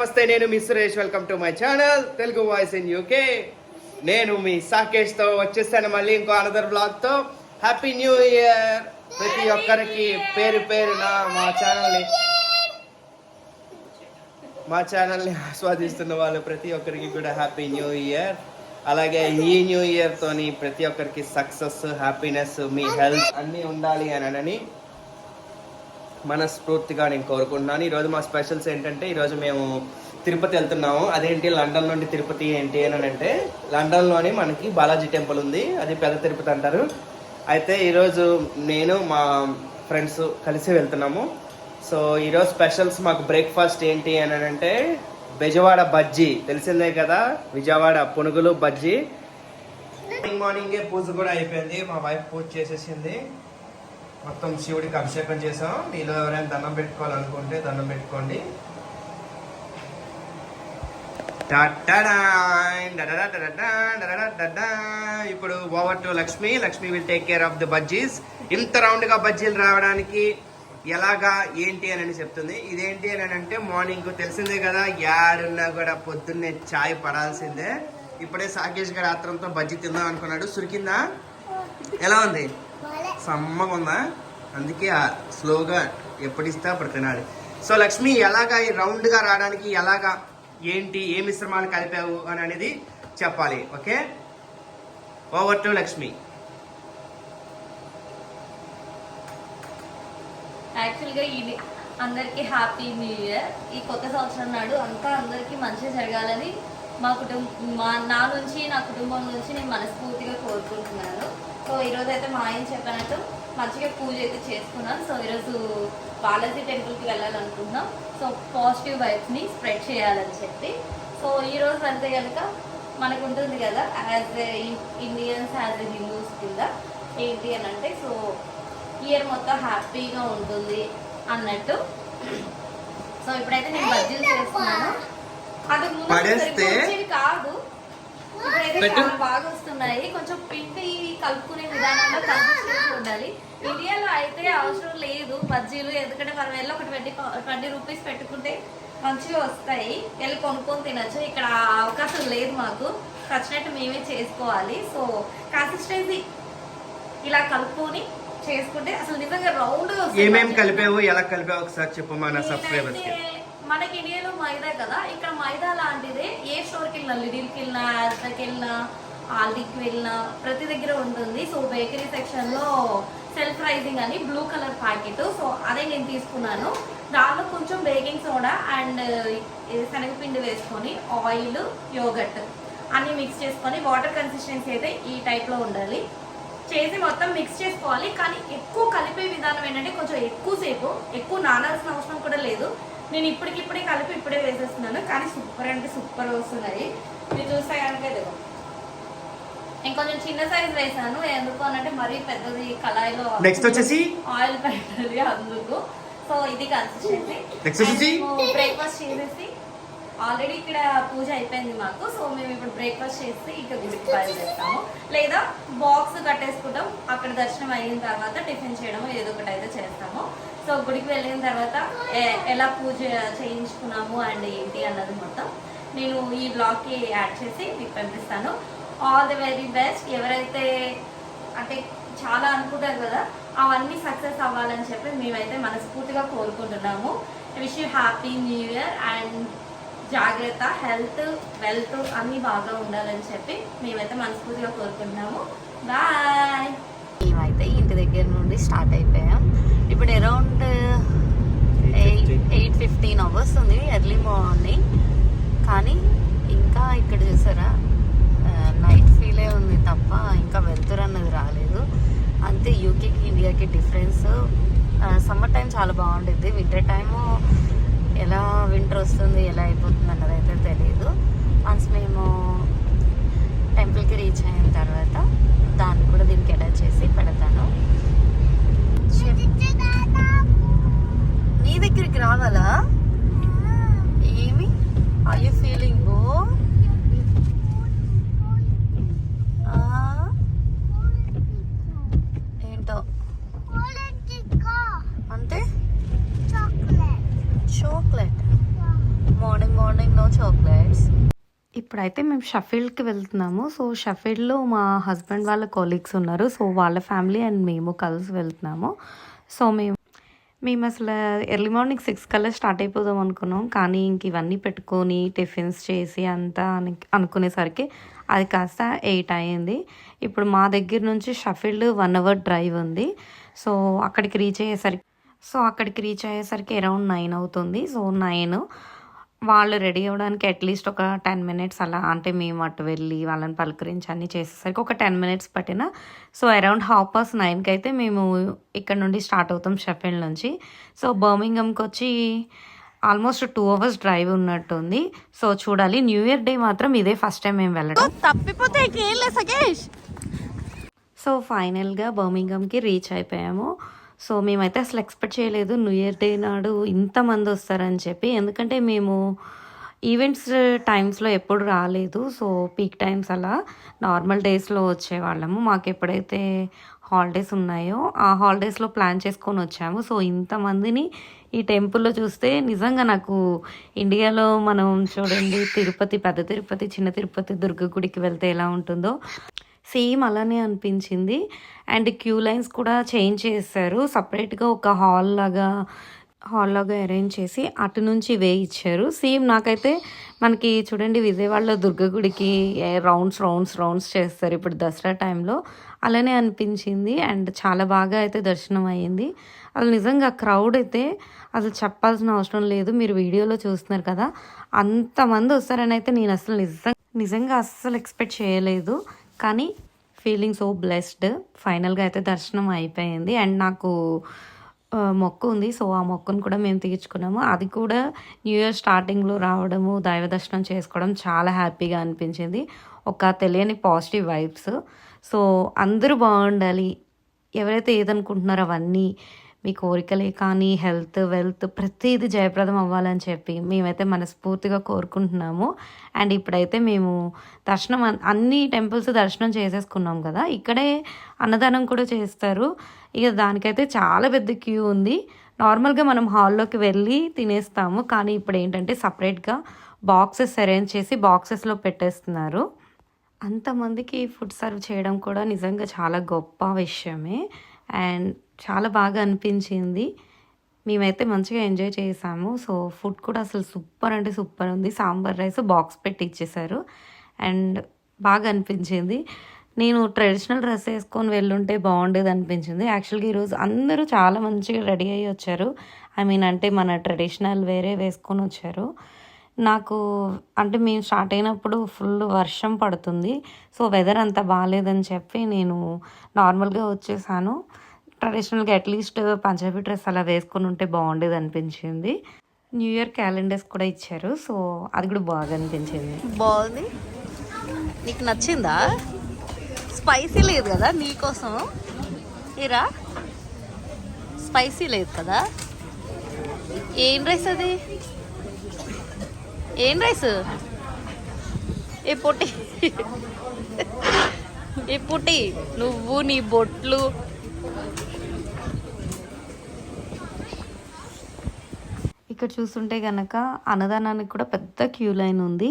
నమస్తే నేను మీ Suresh. Welcome to my channel Telugu voice in UK నేను మీ సాకేష్తో వచ్చేసాను మళ్ళీ ఇంకో అనదర్ బ్లాగ్తో. హ్యాపీ న్యూ ఇయర్ ప్రతి ఒక్కరికి పేరు పేరున మా ఛానల్ని మా ఛానల్ని ఆస్వాదిస్తున్న వాళ్ళు ప్రతి ఒక్కరికి కూడా హ్యాపీ న్యూ ఇయర్ అలాగే ఈ న్యూ ఇయర్ తోని ప్రతి ఒక్కరికి సక్సెస్ హ్యాపీనెస్ మీ హెల్త్ అన్నీ ఉండాలి అని అని మనస్ఫూర్తిగా నేను కోరుకుంటున్నాను. ఈరోజు మా స్పెషల్స్ ఏంటంటే ఈరోజు మేము తిరుపతి వెళ్తున్నాము. అదేంటి లండన్ నుండి తిరుపతి ఏంటి అని అంటే లండన్లోని మనకి బాలాజీ టెంపుల్ ఉంది. అది పెద్ద తిరుపతి అంటారు. అయితే ఈరోజు నేను మా ఫ్రెండ్స్ కలిసి వెళ్తున్నాము. సో ఈరోజు స్పెషల్స్ మాకు బ్రేక్ఫాస్ట్ ఏంటి అని అంటే బెజవాడ బజ్జీ. తెలిసిందే కదా విజయవాడ పునుగులు బజ్జీ. మార్నింగ్ మార్నింగే పూజ కూడా అయిపోయింది. మా వైఫ్ పూజ చేసేసింది. మొత్తం శివుడికి అభిషేకం చేసాం మీలో ఎవరైనా దండం పెట్టుకోవాలనుకుంటే దండం పెట్టుకోండి. ఇప్పుడు over to Lakshmi. Lakshmi will take care of the bajjis. ఇంత రౌండ్గా బజ్జీలు రావడానికి ఎలాగా ఏంటి అని చెప్తుంది. ఇదేంటి అని అంటే మార్నింగ్ తెలిసిందే కదా. యాడున్నా కూడా పొద్దున్నే చాయ్ పడాల్సిందే. ఇప్పుడే సాకేష్ గారు ఆత్రంతో బజ్జీ తిందాం అనుకున్నాడు. సురికిందా? ఎలా ఉంది? సమ్మగా ఉందా? అందుకే స్లోగా ఎప్పుడు ఇస్తే అప్పుడు తినాలి. సో లక్ష్మి ఎలాగా ఈ రౌండ్గా రావడానికి ఎలాగా ఏంటి ఏ మిశ్రమాలు కలిపావు అని అనేది చెప్పాలి ఓకే? Over to Lakshmi. యాక్చువల్గా ఇది అందరికీ హ్యాపీ న్యూ ఇయర్ ఈ కొత్త సంవత్సరం నాడు అంతా అందరికీ మంచిగా జరగాలని మా కుటుంబం మా నా నుంచి నా కుటుంబం నుంచి నేను మనస్ఫూర్తిగా కోరుకుంటున్నాను. సో ఈరోజు అయితే మా ఆయన చెప్పినట్టు మంచిగా పూజ అయితే చేసుకున్నాం. సో ఈరోజు బాలాజీ టెంపుల్కి వెళ్ళాలనుకుంటున్నాం. సో పాజిటివ్ వైబ్స్ని స్ప్రెడ్ చేయాలని చెప్పి. సో ఈరోజు అంతే కనుక మనకు ఉంటుంది కదా as a Indians as a Hindus కింద ఏంటి అని అంటే సో ఇయర్ మొత్తం హ్యాపీగా ఉంటుంది అన్నట్టు. సో ఇప్పుడైతే నేను బజ్జీలు చేస్తున్నాను. అంతకు ముందు కాదు. పెట్టు. బాగా వస్తున్నాయి కొంచెం పిండి కలుపుకునే విధానంలో కన్సిస్టెన్సీ ఉండాలి. ఇండియాలో అయితే అవసరం లేదు బజ్జీలు ఎందుకంటే మనం వెళ్ళి ఒక ట్వంటీ ట్వంటీ రూపీస్ పెట్టుకుంటే మంచిగా వస్తాయి. వెళ్ళి కొనుక్కొని తినచ్చు. ఇక్కడ అవకాశం లేదు మాకు. వచ్చినట్టు మేమే చేసుకోవాలి. సో కన్సిస్టెన్సీ ఇలా కలుపుకొని చేసుకుంటే అసలు నిజంగా రౌండ్ ఏమేం కలిపావు ఎలా కలిపావు ఒకసారి చెప్పు మన సబ్స్క్రైబర్స్ మనకి ఇండియాలో మైదా కదా ఇక్కడ మైదా లాంటిదే ఏ స్టోర్కి వెళ్ళినా లిడిల్కి వెళ్ళినా యాజ్కి వెళ్ళినా ఆల్డీకి వెళ్ళినా ప్రతి దగ్గర ఉంటుంది. సో బేకరీ సెక్షన్లో సెల్ఫ్ రైజింగ్ అని బ్లూ కలర్ ప్యాకెట్. సో అదే నేను తీసుకున్నాను. దానిలో కొంచెం బేకింగ్ సోడా అండ్ శనగపిండి వేసుకొని ఆయిల్ యోగట్ అన్నీ మిక్స్ చేసుకొని వాటర్ కన్సిస్టెన్సీ అయితే ఈ టైప్లో ఉండాలి. చేసి మొత్తం మిక్స్ చేసుకోవాలి. కానీ ఎక్కువ కలిపే విధానం ఏంటంటే కొంచెం ఎక్కువసేపు ఎక్కువ నానాల్సిన అవసరం కూడా లేదు. నేను ఇప్పటికిప్పుడే కలిపి ఇప్పుడే వేసేస్తున్నాను కానీ సూపర్ అంటే సూపర్ వస్తున్నాయి. మీరు చూస్తే కనుక ఇదిగో ఇంకొంచెం చిన్న సైజ్ వేసాను. ఎందుకు అనంటే మరీ పెద్దది కళాయిలో నెక్స్ట్ వచ్చేసి? ఆయిల్ పెట్టాలి అందుకు. సో ఇది కన్సిస్టెన్సీ? బ్రేక్ఫాస్ట్ చేసేసి ఆల్రెడీ ఇక్కడ పూజ అయిపోయింది మాకు సో మేము ఇప్పుడు బ్రేక్ఫాస్ట్ చేసి ఇక గుడికి బయలుదేరుతాము. లేదా బాక్స్ కట్టేసుకుంటాం అక్కడ దర్శనం అయిన తర్వాత టిఫిన్ చేయడం ఏదో ఒకటి అయితే చేస్తాము. సో గుడికి వెళ్ళిన తర్వాత ఎలా పూజ చేయించుకున్నాము అండ్ ఏంటి అన్నది మొత్తం నేను ఈ బ్లాగ్కి యాడ్ చేసి మీకు పంపిస్తాను. ఆల్ ది వెరీ బెస్ట్ ఎవరైతే అంటే చాలా అనుకుంటారు కదా అవన్నీ సక్సెస్ అవ్వాలని చెప్పి మేమైతే మనస్ఫూర్తిగా కోరుకుంటున్నాము. Wish you happy new year and జాగ్రత్త హెల్త్ వెల్త్ అన్నీ బాగా ఉండాలని చెప్పి మేమైతే మనస్ఫూర్తిగా కోరుకుంటున్నాము. బాయ్ మేమైతే ఇంటి దగ్గర నుండి స్టార్ట్ అయిపోయాం. ఇప్పుడు around eight eight fifteen hours ఉంది ఎర్లీ మార్నింగ్ కానీ ఇంకా ఇక్కడ చూసారా uh, నైట్ ఫీలే ఉంది తప్ప ఇంకా వెళ్తురు అన్నది రాలేదు. అంతే యూకేకి ఇండియాకి డిఫరెన్స్ సమ్మర్ టైం చాలా బాగుంటుంది వింటర్ టైము ఎలా వింటర్ వస్తుంది ఎలా అయిపోతుంది అన్నది అయితే తెలియదు వన్స్ మేము టెంపుల్కి రీచ్ అయిన తర్వాత దాన్ని కూడా దీనికి అటాచ్ చేసి పెడతాను. నీ దగ్గరికి రావాలా? ఏమి? ఆర్ యూ ఫీలింగ్ గో ఏంటో అంటే చాక్లెట్ మార్నింగ్ మార్నింగ్ ఇప్పుడైతే మేము షఫీల్డ్కి వెళ్తున్నాము. సో షఫీల్డ్లో మా హస్బెండ్ వాళ్ళ కొలీగ్స్ ఉన్నారు. సో వాళ్ళ ఫ్యామిలీ అండ్ మేము కలిసి వెళ్తున్నాము. సో మేము మేము అసలు ఎర్లీ మార్నింగ్ సిక్స్ కల్లా స్టార్ట్ అయిపోదాం అనుకున్నాం. కానీ ఇంక ఇవన్నీ పెట్టుకొని టిఫిన్స్ చేసి అంతా అని అనుకునేసరికి అది కాస్త ఎయిట్ అయ్యింది. ఇప్పుడు మా దగ్గర నుంచి షఫీల్డ్ వన్ అవర్ డ్రైవ్ ఉంది. సో అక్కడికి రీచ్ అయ్యేసరికి సో అక్కడికి రీచ్ అయ్యేసరికి అరౌండ్ నైన్ అవుతుంది. సో నైన్ వాళ్ళు రెడీ అవ్వడానికి అట్లీస్ట్ ఒక టెన్ మినిట్స్ అలా అంటే మేము అటు వెళ్ళి వాళ్ళని పలకరించి అన్నీ చేసేసరికి ఒక టెన్ మినిట్స్ పట్టిన. సో అరౌండ్ హాఫ్ పాస్ నైన్కి అయితే మేము ఇక్కడ నుండి స్టార్ట్ అవుతాం షెఫీల్డ్ నుంచి. సో బర్మింగంకి వచ్చి ఆల్మోస్ట్ టూ అవర్స్ డ్రైవ్ ఉన్నట్టుంది. సో చూడాలి న్యూ ఇయర్ డే మాత్రం ఇదే ఫస్ట్ టైం మేము వెళ్ళడం. తప్పిపోతే సో ఫైనల్గా బర్మింగమ్కి రీచ్ అయిపోయాము. సో మేమైతే అసలు ఎక్స్పెక్ట్ చేయలేదు. న్యూ ఇయర్ డే నాడు ఇంతమంది వస్తారని చెప్పి. ఎందుకంటే మేము ఈవెంట్స్ టైమ్స్లో ఎప్పుడు రాలేదు. సో పీక్ టైమ్స్ అలా నార్మల్ డేస్లో వచ్చేవాళ్ళము. మాకు ఎప్పుడైతే హాలిడేస్ ఉన్నాయో ఆ హాలిడేస్లో ప్లాన్ చేసుకొని వచ్చాము. సో ఇంతమందిని ఈ టెంపుల్లో చూస్తే నిజంగా నాకు ఇండియాలో మనం చూడండి తిరుపతి పెద్ద తిరుపతి చిన్న తిరుపతి దుర్గ గుడికి వెళ్తే ఎలా ఉంటుందో. సేమ్ అలానే అనిపించింది. అండ్ క్యూ లైన్స్ కూడా చేంజ్ చేశారు. సపరేట్గా ఒక హాల్ లాగా హాల్ లాగా అరేంజ్ చేసి అటు నుంచి వే ఇచ్చారు. సేమ్ నాకైతే మనకి చూడండి విజయవాడలో దుర్గ గుడికి రౌండ్స్ రౌండ్స్ రౌండ్స్ చేస్తారు ఇప్పుడు దసరా టైంలో. అలానే అనిపించింది. అండ్ చాలా బాగా అయితే దర్శనం అయ్యింది అసలు నిజంగా క్రౌడ్ అయితే అసలు చెప్పాల్సిన అవసరం లేదు. మీరు వీడియోలో చూస్తున్నారు కదా అంతమంది వస్తారని అయితే నేను అసలు నిజంగా నిజంగా అస్సలు ఎక్స్పెక్ట్ చేయలేదు. కానీ ఫీలింగ్ సో బ్లెస్డ్ ఫైనల్గా అయితే దర్శనం అయిపోయింది. అండ్ నాకు మొక్కు ఉంది. సో ఆ మొక్కును కూడా మేము తీర్చుకున్నాము. అది కూడా న్యూ ఇయర్ స్టార్టింగ్లో రావడము దైవ దర్శనం చేసుకోవడం చాలా హ్యాపీగా అనిపించింది. ఒక తెలియని పాజిటివ్ వైబ్స్ సో అందరూ బాగుండాలి. ఎవరైతే ఏదనుకుంటున్నారో అవన్నీ మీ కోరికలే కానీ హెల్త్ వెల్త్ ప్రతిదీ జయప్రదం అవ్వాలని చెప్పి మేమైతే మనస్ఫూర్తిగా కోరుకుంటున్నాము. అండ్ ఇప్పుడైతే మేము దర్శనం అన్- అన్ని టెంపుల్స్ దర్శనం చేసేసుకున్నాం కదా. ఇక్కడే అన్నదానం కూడా చేస్తారు. ఇక దానికైతే చాలా పెద్ద క్యూ ఉంది. నార్మల్గా మనం హాల్లోకి వెళ్ళి తినేస్తాము. కానీ ఇప్పుడు ఏంటంటే సపరేట్గా బాక్సెస్ అరేంజ్ చేసి బాక్సెస్లో పెట్టేస్తున్నారు. అంతమందికి ఫుడ్ సర్వ్ చేయడం కూడా నిజంగా చాలా గొప్ప విషయమే. అండ్ చాలా బాగా అనిపించింది. మేమైతే మంచిగా ఎంజాయ్ చేసాము. సో ఫుడ్ కూడా అసలు సూపర్ అంటే సూపర్ ఉంది. సాంబార్ రైస్ బాక్స్ పెట్టి ఇచ్చేసారు. అండ్ బాగా అనిపించింది. నేను ట్రెడిషనల్ డ్రెస్ వేసుకొని వెళ్ళుంటే బాగుండేది అనిపించింది. యాక్చువల్గా ఈరోజు అందరూ చాలా మంచిగా రెడీ అయ్యి వచ్చారు. ఐ మీన్ అంటే మన ట్రెడిషనల్ వేరే వేసుకొని వచ్చారు. నాకు అంటే మేము స్టార్ట్ అయినప్పుడు ఫుల్ వర్షం పడుతుంది. సో వెదర్ అంత బాగాలేదని చెప్పి నేను నార్మల్గా వచ్చేసాను. ట్రెడిషనల్గా అట్లీస్ట్ పంజాబీ డ్రెస్ అలా వేసుకొని ఉంటే బాగుండేది అనిపించింది. న్యూ ఇయర్ క్యాలెండర్స్ కూడా ఇచ్చారు. సో అది కూడా బాగా అనిపించింది. బాగుంది. నీకు నచ్చిందా? స్పైసీ లేదు కదా నీకోసం ఇరా. స్పైసీ లేదు కదా. ఏం రైస్ అది? ఏం రైస్? ఏ పొట్టి. ఏ పుట్టి. నువ్వు నీ బొట్లు ఇక్కడ చూస్తుంటే కనుక అన్నదానానికి కూడా పెద్ద క్యూ లైన్ ఉంది.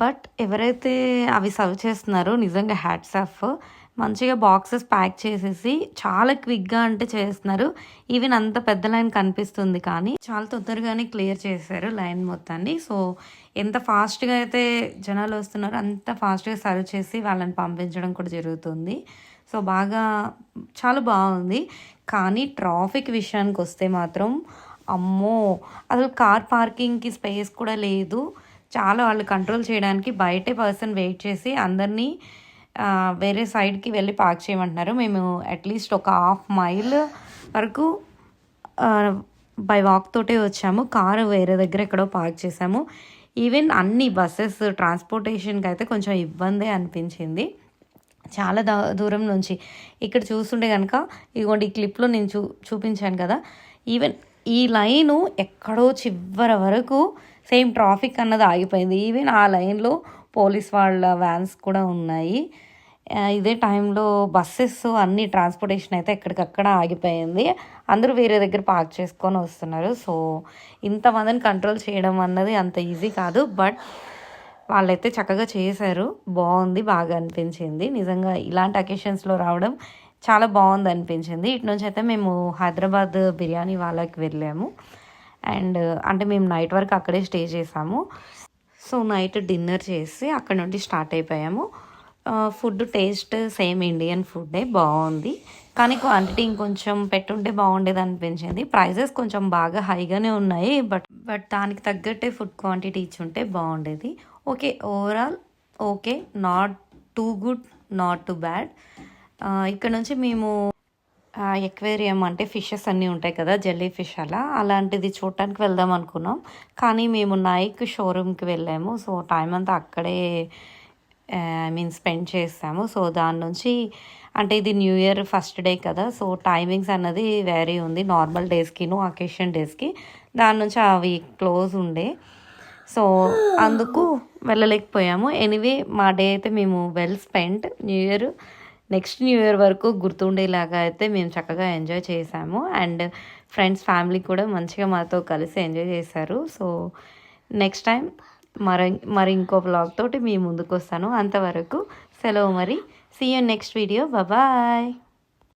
బట్ ఎవరైతే అవి సర్వ్ చేస్తున్నారో నిజంగా హ్యాట్స్ ఆఫ్. మంచిగా బాక్సెస్ ప్యాక్ చేసేసి చాలా క్విక్గా అంటే చేస్తున్నారు. ఈవెన్ అంత పెద్ద లైన్ కనిపిస్తుంది కానీ చాలా తొందరగానే క్లియర్ చేశారు లైన్ మొత్తాన్ని. సో ఎంత ఫాస్ట్గా అయితే జనాలు వస్తున్నారో అంత ఫాస్ట్గా సర్వ్ చేసి వాళ్ళని పంపించడం కూడా జరుగుతుంది. సో బాగా చాలా బాగుంది. కానీ ట్రాఫిక్ విషయానికి వస్తే మాత్రం అమ్మో అసలు కార్ పార్కింగ్కి స్పేస్ కూడా లేదు. చాలా వాళ్ళు కంట్రోల్ చేయడానికి బయటే పర్సన్ వెయిట్ చేసి అందరినీ వేరే సైడ్కి వెళ్ళి పార్క్ చేయమంటున్నారు. మేము అట్లీస్ట్ ఒక హాఫ్ మైల్ వరకు బై వాక్ తోటే వచ్చాము. కారు వేరే దగ్గర ఎక్కడో పార్క్ చేసాము ఈవెన్ అన్ని బస్సెస్ ట్రాన్స్పోర్టేషన్కి అయితే కొంచెం ఇబ్బందే అనిపించింది. చాలా దూరం నుంచి. ఇక్కడ చూస్తుంటే కనుక ఇదిగోండి ఈ క్లిప్లో నేను చూ చూపించాను కదా. ఈవెన్ ఈ లైను ఎక్కడో చివరి వరకు సేమ్ ట్రాఫిక్ అన్నది ఆగిపోయింది. ఈవెన్ ఆ లైన్లో పోలీస్ వాళ్ళ వ్యాన్స్ కూడా ఉన్నాయి. ఇదే టైంలో బస్సెస్ అన్ని ట్రాన్స్పోర్టేషన్ అయితే ఎక్కడికక్కడ ఆగిపోయింది. అందరూ వేరే దగ్గర పార్క్ చేసుకొని వస్తున్నారు. సో ఇంతమందిని కంట్రోల్ చేయడం అన్నది అంత ఈజీ కాదు. బట్ వాళ్ళైతే చక్కగా చేశారు. బాగుంది బాగా అనిపించింది. నిజంగా ఇలాంటి అకేషన్స్లో రావడం చాలా బాగుంది అనిపించింది. ఇటు నుంచి అయితే మేము హైదరాబాద్ బిర్యానీ వాళ్ళకి వెళ్ళాము. అండ్ అంటే మేము నైట్ వరకు అక్కడే స్టే చేసాము. సో నైట్ డిన్నర్ చేసి అక్కడ నుండి స్టార్ట్ అయిపోయాము. ఫుడ్ టేస్ట్ సేమ్ ఇండియన్ ఫుడ్డే బాగుంది. కానీ క్వాంటిటీ ఇంకొంచెం పెట్టుంటే బాగుండేది అనిపించింది. ప్రైజెస్ కొంచెం బాగా హైగానే ఉన్నాయి బట్ బట్ దానికి తగ్గట్టే ఫుడ్ క్వాంటిటీ ఇచ్చుంటే బాగుండేది. Okay overall okay not too good not too bad. ఇక్కడ నుంచి మేము ఎక్వేరియం అంటే ఫిషెస్ అన్నీ ఉంటాయి కదా జెల్లీ ఫిష్ అలా. అలాంటిది చూడటానికి వెళ్దాం అనుకున్నాం. కానీ మేము నైక్ షోరూమ్కి వెళ్ళాము. సో టైం అంతా అక్కడే ఐ మీన్ స్పెండ్ చేసాము. సో దాని నుంచి అంటే ఇది న్యూ ఇయర్ ఫస్ట్ డే కదా. సో టైమింగ్స్ అన్నది వేరీ ఉంది. నార్మల్ డేస్కిను అకేషన్ డేస్కి. దాని నుంచి అవి క్లోజ్ ఉండే. సో అందుకు వెళ్ళలేకపోయాము. ఎనీవే మా డే అయితే మేము well spend. New year next new year వరకు గుర్తుండేలాగా అయితే మేము చక్కగా ఎంజాయ్ చేసాము. అండ్ ఫ్రెండ్స్ ఫ్యామిలీ కూడా మంచిగా మాతో కలిసి ఎంజాయ్ చేశారు. సో నెక్స్ట్ టైం మరి మరి ఇంకో బ్లాగ్ తోటి మీ ముందుకు వస్తాను. అంతవరకు సెలవు మరి. See you next video bye